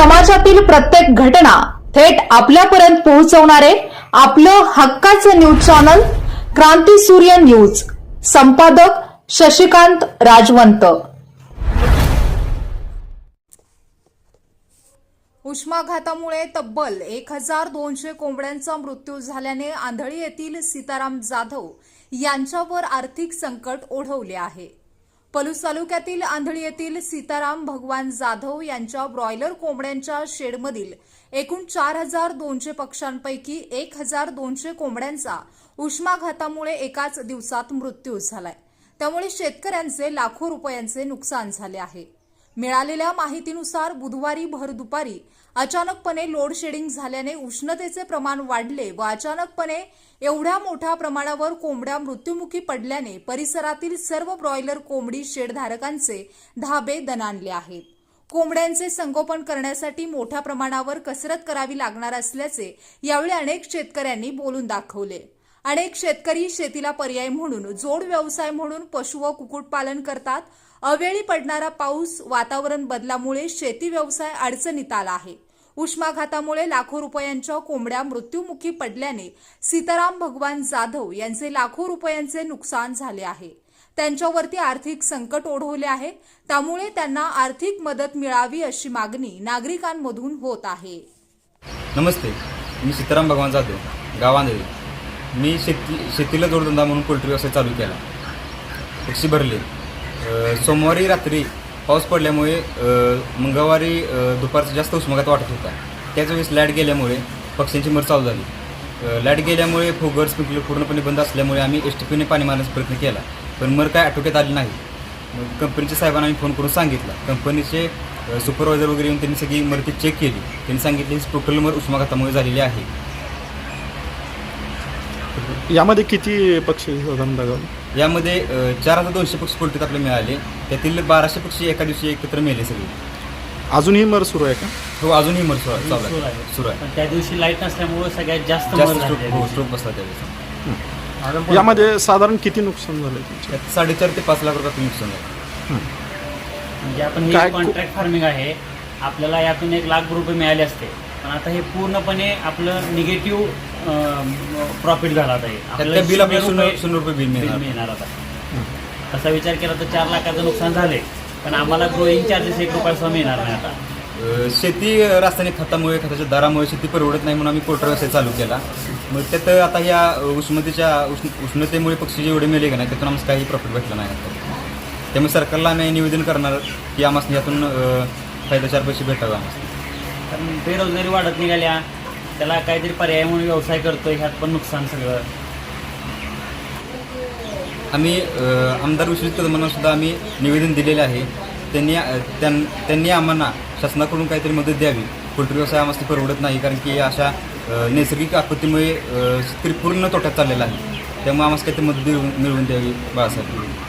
समाजातील प्रत्येक घटना थेट आपल्यापर्यंत पोहोचवणारे आपलं हक्काचं न्यूज चॅनल क्रांती सूर्य न्यूज. संपादक शशिकांत राजवंत. उष्माघातामुळे तब्बल एक हजार दोनशे कोंबड्यांचा मृत्यू झाल्याने आंधळी येथील सीताराम जाधव यांच्यावर आर्थिक संकट ओढवले आहे. पलूस तालुक्यातील आंधळी येथील सीताराम भगवान जाधव यांच्या ब्रॉयलर कोंबड्यांच्या शेडमधील एकूण चार हजार दोनशे पक्ष्यांपैकी एक हजार दोनशे कोंबड्यांचा उष्माघातामुळे एकाच दिवसात मृत्यू झालाय. त्यामुळे शेतकऱ्यांचे लाखो रुपयांचे नुकसान झाले आहे. मिळालेल्या माहितीनुसार बुधवारी भर दुपारी अचानकपणे लोड शेडिंग झाल्याने उष्णतेचे प्रमाण वाढले व अचानकपणे एवढ्या मोठ्या प्रमाणावर कोंबड्या मृत्युमुखी पडल्याने परिसरातील सर्व ब्रॉयलर कोंबडी शेडधारकांचे धाबे दणाणले आहेत. कोंबड्यांचे संगोपन करण्यासाठी मोठ्या प्रमाणावर कसरत करावी लागणार असल्याचे यावेळी अनेक शेतकऱ्यांनी बोलून दाखवले. अनेक शेतकरी शेतीला पर्याय म्हणून जोड व्यवसाय म्हणून पशु व कुक्कुटपालन करतात. अवेळी पडणारा पाऊस वातावरण बदलामुळे शेती व्यवसाय अडचणीत आला आहे. उष्माघातामुळे लाखो रुपयांच्या कोंबड्या मृत्युमुखी पडल्याने सीताराम भगवान जाधव यांचे लाखो रुपयांचे नुकसान झाले आहे. त्यांच्यावरती आर्थिक संकट ओढवले आहे. त्यामुळे त्यांना आर्थिक मदत मिळावी अशी मागणी नागरिकांमधून होत आहे. नमस्ते मी सीताराम भगवान जाधव गाव मी शेती शेतीला जोडधंदा म्हणून पोल्ट्री व्यवसाय चालू केला. पक्षी भरले. सोमवारी रात्री पाऊस पडल्यामुळे मंगळवारी दुपारचा जास्त उष्माघात वाटत होता. त्याच वेळेस लाइट गेल्यामुळे पक्ष्यांची मर चालू झाली. लाइट गेल्यामुळे फोगर स्प्रिंकलर पूर्णपणे बंद असल्यामुळे आम्ही एस टी पीने पाणी मारण्याचा प्रयत्न केला पण मर काय आटोक्यात आली नाही. मग कंपनीच्या साहेबांना आम्ही फोन करून सांगितलं. कंपनीचे सुपरवायझर वगैरे येऊन त्यांनी सगळी मरती चेक केली. त्यांनी सांगितले की टोटल मर उष्माघातामुळे झालेली आहे. यामध्ये किती पक्षी साधारण यामध्ये चार हजार दोनशे पक्षी पोल्ट्रीत आपले मिळाले. त्यातील बाराशे पक्षी एका दिवशी एकत्र मेले सगळे. अजूनही मर सुरू आहे का? हो अजूनही मर सुरू आहे. चालू सुरू आहे. आहे. सुरू आहे. पण त्या दिवशी लाइट नसल्यामुळे सगळ्यात जास्त मर जास्त झाली स्ट्रोक त्या हो दिवशी. स्ट्रोक बसला त्यावेळेस यामध्ये साधारण किती नुकसान झालं तुमचं? त्यात साडेचार ते पाच लाख रुपयाचं नुकसान आहे म्हणजे आपण हे काय- कॉन्ट्रॅक्ट फार्मिंग आहे. आपल्याला यातून एक लाख रुपये मिळाले असते. पण आता हे पूर्णपणे आपलं निगेटिव्ह प्रॉफिट झाला आता हे. बिल आपल्याला शून्य रुपये बिल मिळणार. आता. तसा विचार केला तर चार लाखाचं नुकसान झाले पण आम्हाला ग्रोईंग चार्जेस एक रुपया सुद्धा मिळणार नाही आता. शेती रासायनिक खतामुळे खताच्या दरामुळे शेती परवडत नाही म्हणून आम्ही पोल्ट्री व्यवसाय चालू केला. मग त्यात आता ह्या उष्णतेच्या उष्ण उष्णतेमुळे पक्षी जेवढे मेले का नाही त्यातून आम्हाला काही प्रॉफिट भेटलं नाही आता. त्यामुळे सरकारला आम्ही निवेदन करणार की आम्हाला यातून फायदा चार पैसे भेटावे आम्हाला कारण बेरोजगारी वाढत निघाल्या. त्याला काहीतरी पर्याय म्हणून व्यवसाय करतोय ह्यात पण नुकसान सगळं. आम्ही आमदार विश्वजित कदमांना सुद्धा आम्ही निवेदन दिलेले आहे. त्यांनी त्यां त्यांनी आम्हाला शासनाकडून काहीतरी मदत द्यावी. पोल्ट्री व्यवसाय आम्हाला परवडत नाही कारण की अशा नैसर्गिक आपत्तीमुळे शेतकरी पूर्ण तोट्यात चाललेला आहे. त्यामुळे आम्हाला काहीतरी मदत मिळवून द्यावी बाळासाहेब.